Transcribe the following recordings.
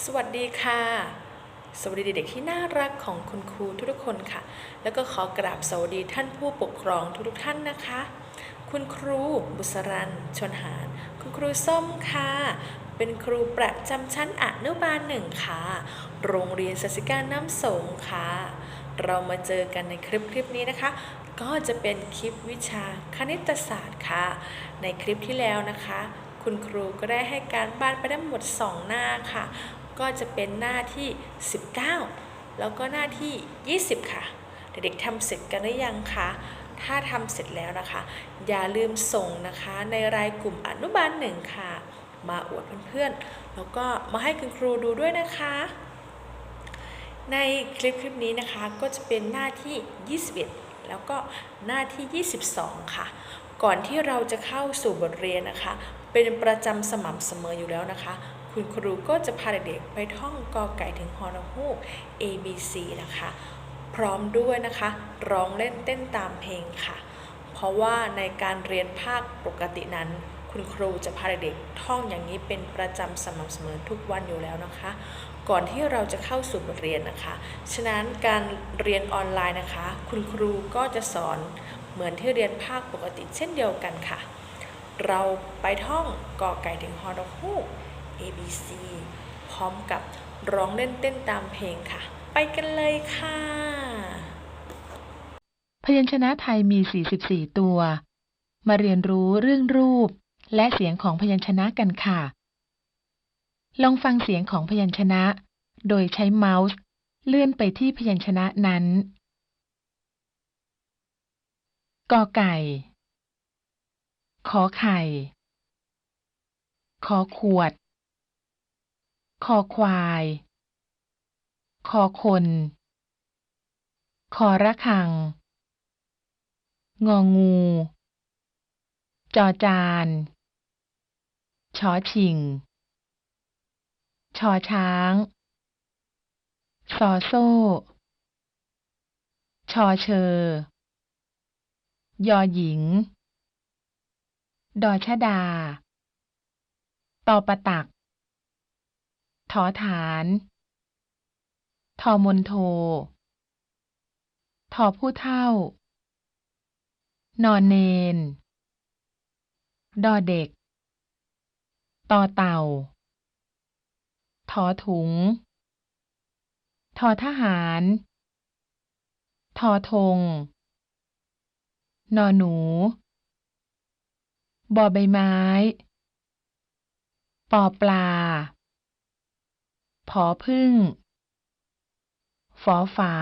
สวัสดีค่ะ สวัสดีเด็กๆที่น่ารักของคุณครูทุกๆคนค่ะ แล้วก็ขอกราบสวัสดีท่านผู้ปกครองทุกๆท่านนะคะ คุณครูบุษรันชนหารคุณครูส้มค่ะ เป็นครูประจำชั้นอนุบาลหนึ่งค่ะ โรงเรียนสสิการน้ำสงค่ะ เรามาเจอกันในคลิปคลิปนี้นะคะ ก็จะเป็นคลิปวิชาคณิตศาสตร์ค่ะ ในคลิปที่แล้วนะคะ คุณครูก็ได้ให้การบ้านไปได้หมด 2 หน้าค่ะ ก็จะเป็นหน้าที่ 19 แล้วก็หน้าที่ 20 ค่ะ เด็กๆทำเสร็จกันหรือยังคะถ้าทำเสร็จแล้วนะคะ อย่าลืมส่งนะคะในรายกลุ่มอนุบาลหนึ่งค่ะ มาอวดเพื่อนๆ แล้วก็มาให้คุณครูดูด้วยนะคะ ในคลิปคลิปนี้นะคะก็จะเป็นหน้าที่ 21 แล้วก็หน้าที่ 22 ค่ะ ก่อนที่เราจะเข้าสู่บทเรียนนะคะ เป็นประจำสม่ำเสมออยู่แล้วนะคะ คุณครูก็จะพาเด็กๆไปท่องกอไก่ถึงฮอนฮูก A B C นะคะ พร้อมด้วยนะคะ ร้องเล่นเต้นตามเพลงค่ะ เพราะว่าในการเรียนภาคปกตินั้น คุณครูจะพาเด็กๆท่องอย่างนี้เป็นประจำสม่ำเสมอทุกวันอยู่แล้วนะคะ ก่อนที่เราจะเข้าสู่บทเรียนนะคะ ฉะนั้นการเรียนออนไลน์นะคะ คุณครูก็จะสอนเหมือนที่เรียนภาคปกติเช่นเดียวกันค่ะ เราไปท่องกอไก่ถึงฮอนฮูก A B C พร้อมกับร้องเล่นเต้นตามเพลงค่ะ ไปกันเลยค่ะ พยัญชนะไทยมี 44 ตัว มาเรียนรู้เรื่องรูปและเสียงของพยัญชนะกันค่ะ ลองฟังเสียงของพยัญชนะ โดยใช้เมาส์ เลื่อนไปที่พยัญชนะนั้นกอไก่ ขอไข่ ขอขวด คอควาย คอคน คอระฆัง งองู จอจานชอชิง ชอช้าง ซอโซ่ ชอเชอยอหญิง ดอชดา ตอประตัก ทอฐาน ทอมนโท ทอผู้เท่า นอนเนน ดอเด็ก ต่อเต่า ทอถุง ทอทหาร ทอธง นอหนูบอใบไม้ ปอปลา ผอพึ่ง ฝอฝา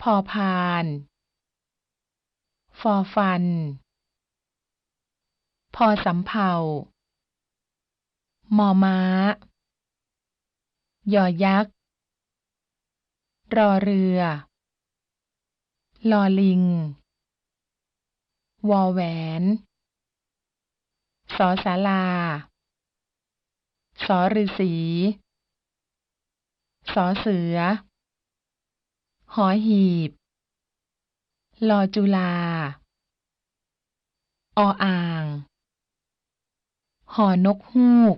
พอพาน ฟอฟัน พอสำเภามอม้ายอยักษ์ รอเรือ ลอลิง วอแหวน สอสาลา สอฤษีสอเสือ หอหีบ ลอจุลา ออ่าง หอนกฮูก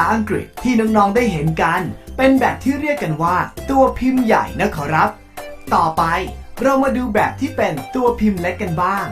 าอังกฤษที่น้องๆได้เห็นกัน เป็นแบบที่เรียกกันว่า ตัวพิมพ์ใหญ่นะครับ ต่อไปเรามาดูแบบที่เป็นตัวพิมพ์เล็กกันบ้าง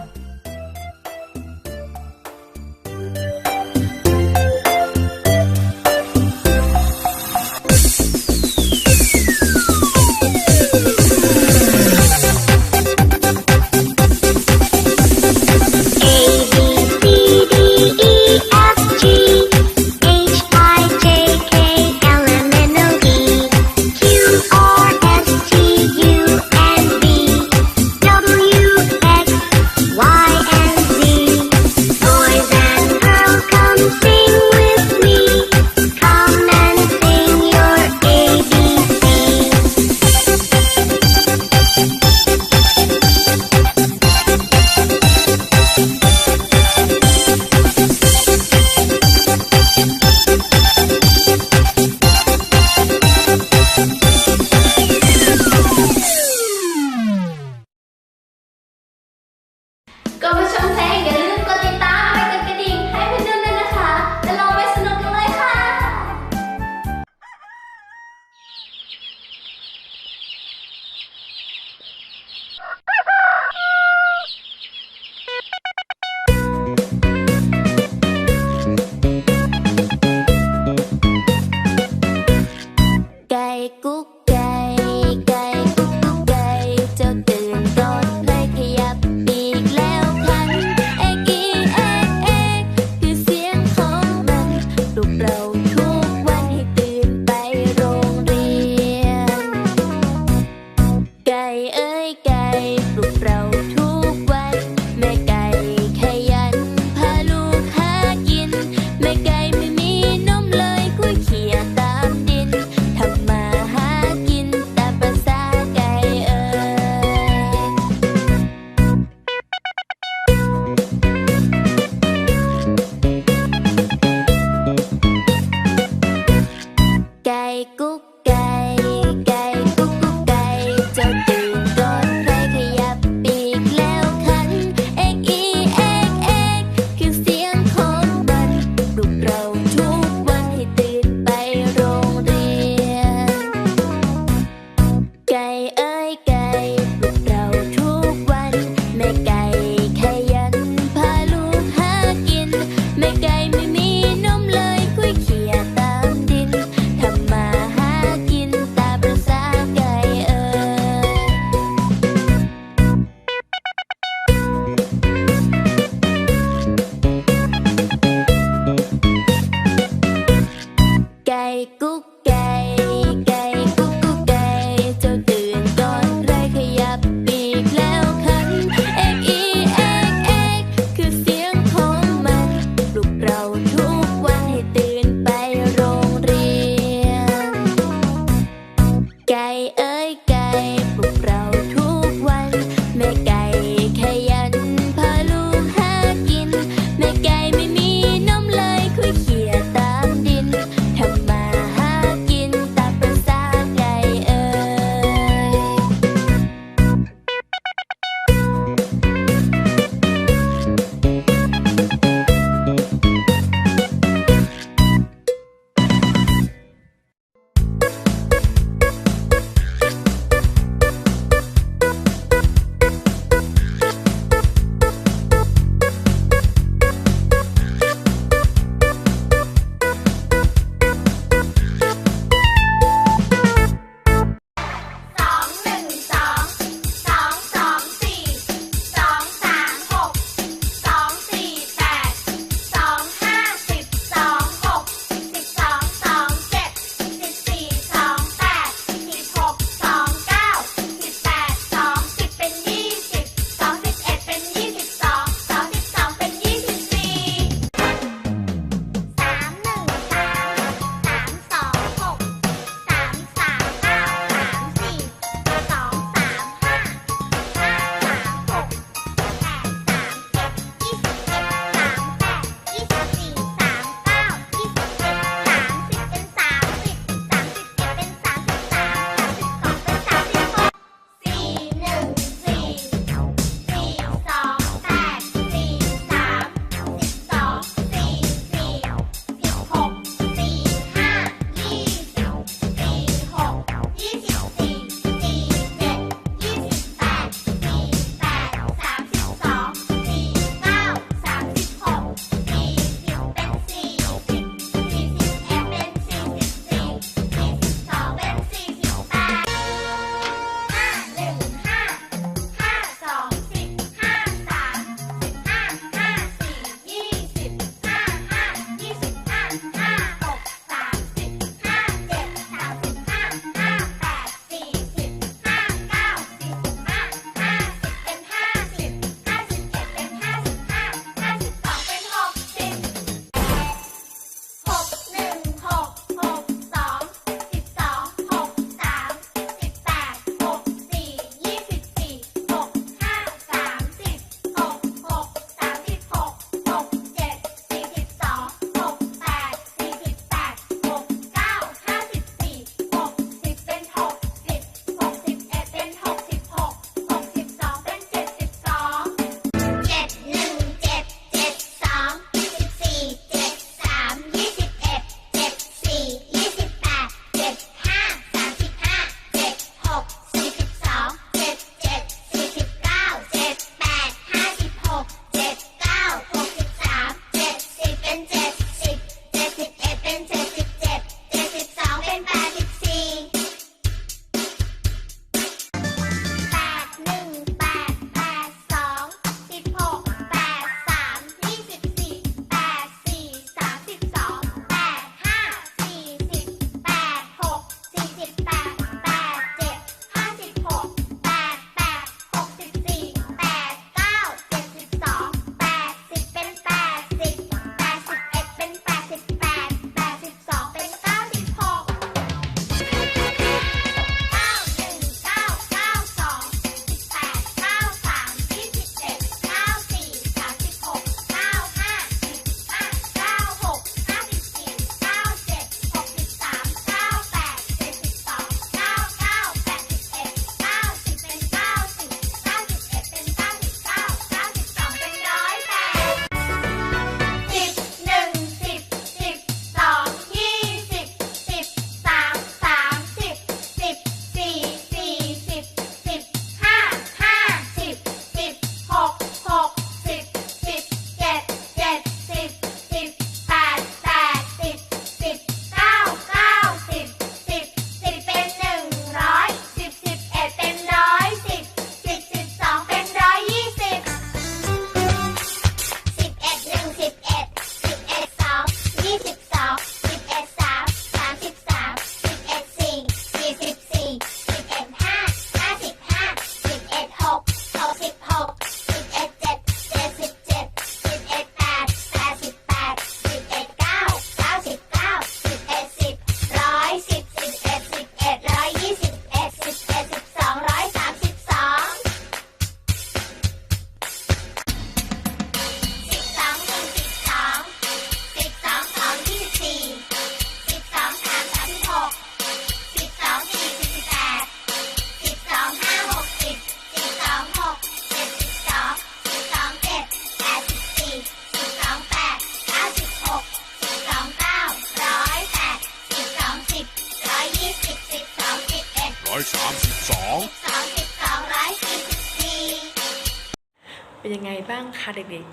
คะเด็ก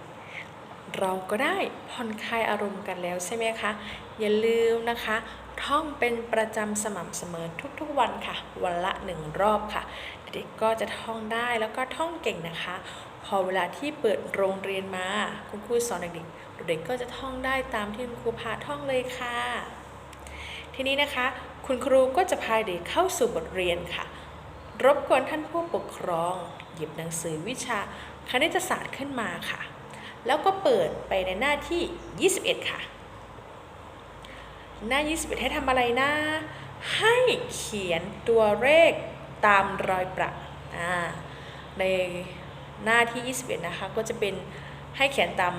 ๆ เราก็ได้ผ่อนคลายอารมณ์กันแล้วใช่ไหมคะ อย่าลืมนะคะ ท่องเป็นประจำสม่ำเสมอทุกๆวันค่ะ วันละหนึ่งรอบค่ะ เด็กๆก็จะท่องได้แล้วก็ท่องเก่งนะคะ พอเวลาที่เปิดโรงเรียนมา คุณครูสอนเด็กๆเด็กๆก็จะท่องได้ตามที่คุณครูพาท่องเลยค่ะ ทีนี้นะคะ คุณครูก็จะพาเด็กเข้าสู่บทเรียนค่ะ รบกวนท่านผู้ปกครอง หยิบหนังสือวิชา คณิตศาสตร์ขึ้นมาค่ะ แล้วก็เปิดไปในหน้าที่ 21 ค่ะ หน้า 21 ให้ทำอะไรนะ ให้เขียนตัวเลขตามรอยประอ่าในหน้าที่ 21 นะคะ ก็จะเป็นให้เขียนตาม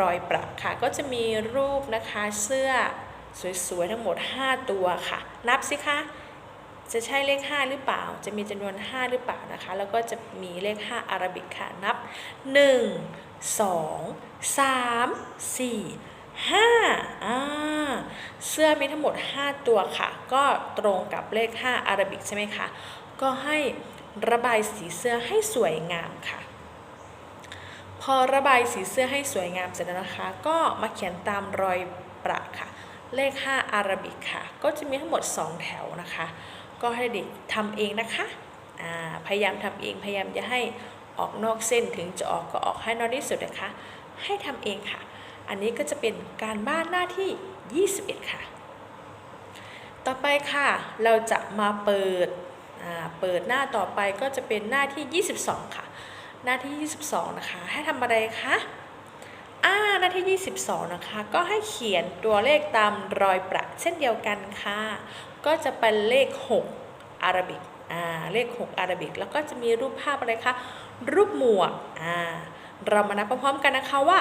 รอยประค่ะ ก็จะมีรูปนะคะเสื้อสวย ๆ ทั้งหมด 5 ตัวค่ะ นับสิคะ จะใช่เลข 5 หรือเปล่า จะมีจำนวน 5 หรือเปล่านะคะ แล้วก็จะมีเลข 5 อาราบิกค่ะ นับ 1 2 3 4 5อ่าเสื้อมีทั้งหมด 5 ตัวค่ะ ก็ตรงกับเลข 5 อาราบิกใช่ไหมคะ ก็ให้ระบายสีเสื้อให้สวยงามค่ะ พอระบายสีเสื้อให้สวยงามเสร็จแล้วนะคะ ก็มาเขียนตามรอยประค่ะ เลข 5 อาราบิกค่ะ ก็จะมีทั้งหมด 2 แถวนะคะ ก็ให้เด็กทำเองนะคะ พยายามทำเอง พยายามอย่าให้ ออกนอกเส้นถึงจะออกก็ออกให้น้อยที่สุดนะคะ ให้ทำเองค่ะ อันนี้ก็จะเป็นการบ้านหน้าที่ 21 ค่ะ ต่อไปค่ะ เราจะมาเปิดเปิดหน้าต่อไปก็จะเป็นหน้าที่ 22 ค่ะ หน้าที่ 22 นะคะ ให้ทำอะไรคะอ่าหน้าที่ 22 นะคะ ก็ให้เขียนตัวเลขตามรอยประเช่นเดียวกันค่ะ ก็จะเป็นเลข 6 อาราบิก อ่า เลข 6 อาราบิก แล้วก็จะมีรูปภาพอะไรคะ รูปหมวกอ่าเรามานับพร้อมๆกันนะคะว่า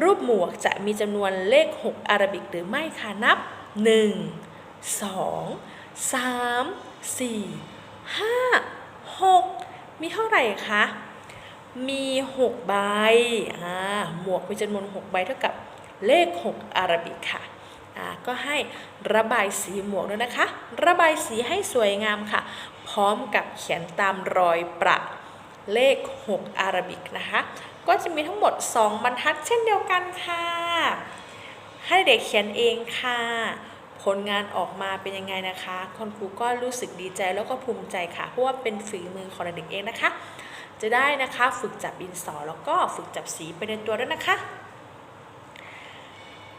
รูปหมวกจะมีจำนวนเลข 6 อาราบิกหรือไม่ค่ะนับ 1 2 3 4 5 6 มีเท่าไหร่คะ มี 6 ใบอ่าหมวกมีจำนวน 6 ใบเท่ากับเลข 6 อาราบิกค่ะอ่าก็ให้ระบายสีหมวกด้วยนะคะ ระบายสีให้สวยงามค่ะ พร้อมกับเขียนตามรอยประ เลข 6 อาราบิกนะคะ ก็จะมีทั้งหมด 2 บรรทัดเช่นเดียวกันค่ะ ให้เด็กเขียนเองค่ะ ผลงานออกมาเป็นยังไงนะคะคุณครูก็รู้สึกดีใจแล้วก็ภูมิใจค่ะ เพราะว่าเป็นฝีมือของเด็กเองนะคะ จะได้นะคะฝึกจับดินสอแล้วก็ฝึกจับสีไปในตัวด้วยนะคะ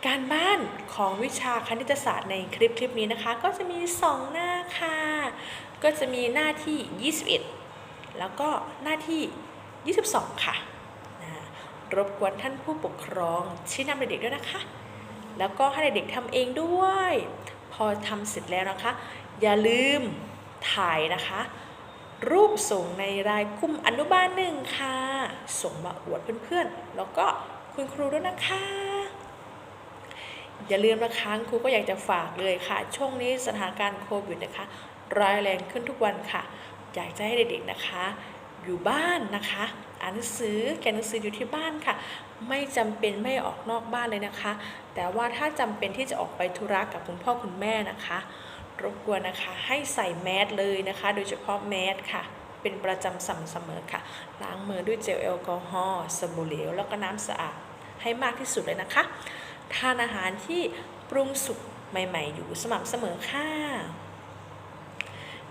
การบ้านของวิชาคณิตศาสตร์ในคลิปคลิปนี้นะคะ ก็จะมี 2 หน้าค่ะ ก็จะมีหน้าที่ 21 แล้วก็หน้าที่ 22 ค่ะอ่ารบกวนท่านผู้ปกครองชี้นำเด็กๆด้วยนะคะ แล้วก็ให้เด็กๆทำเองด้วย พอทำเสร็จแล้วนะคะ อย่าลืมถ่ายนะคะ รูปส่งในรายกลุ่มอนุบาลหนึ่งค่ะ ส่งมาอวดเพื่อนๆ แล้วก็คุณครูด้วยนะคะอย่าลืมนะคะครูก็อยากจะฝากเลยค่ะ ช่วงนี้สถานการณ์โควิดนะคะร้ายแรงขึ้นทุกวันค่ะ อยากจะให้เด็กๆนะคะ อยู่บ้านนะคะ อ่านหนังสือเขียนหนังสืออยู่ที่บ้านค่ะ ไม่จำเป็นไม่ออกนอกบ้านเลยนะคะ แต่ว่าถ้าจำเป็นที่จะออกไปธุระกับคุณพ่อคุณแม่นะคะ รบกวนนะคะ ให้ใส่แมสเลยนะคะ โดยเฉพาะแมสค่ะเป็นประจำสม่ำเสมอค่ะ ล้างมือด้วยเจลแอลกอฮอล์สบู่เหลว แล้วก็น้ำสะอาดให้มากที่สุดเลยนะคะ ทานอาหารที่ปรุงสุกใหม่ ๆ อยู่สม่ำเสมอค่ะ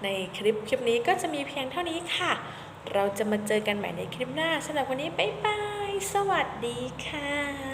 ในคลิปคลิปนี้ก็จะมีเพียงเท่านี้ค่ะ เราจะมาเจอกันใหม่ในคลิปหน้าสำหรับวันนี้บ๊ายบาย สวัสดีค่ะ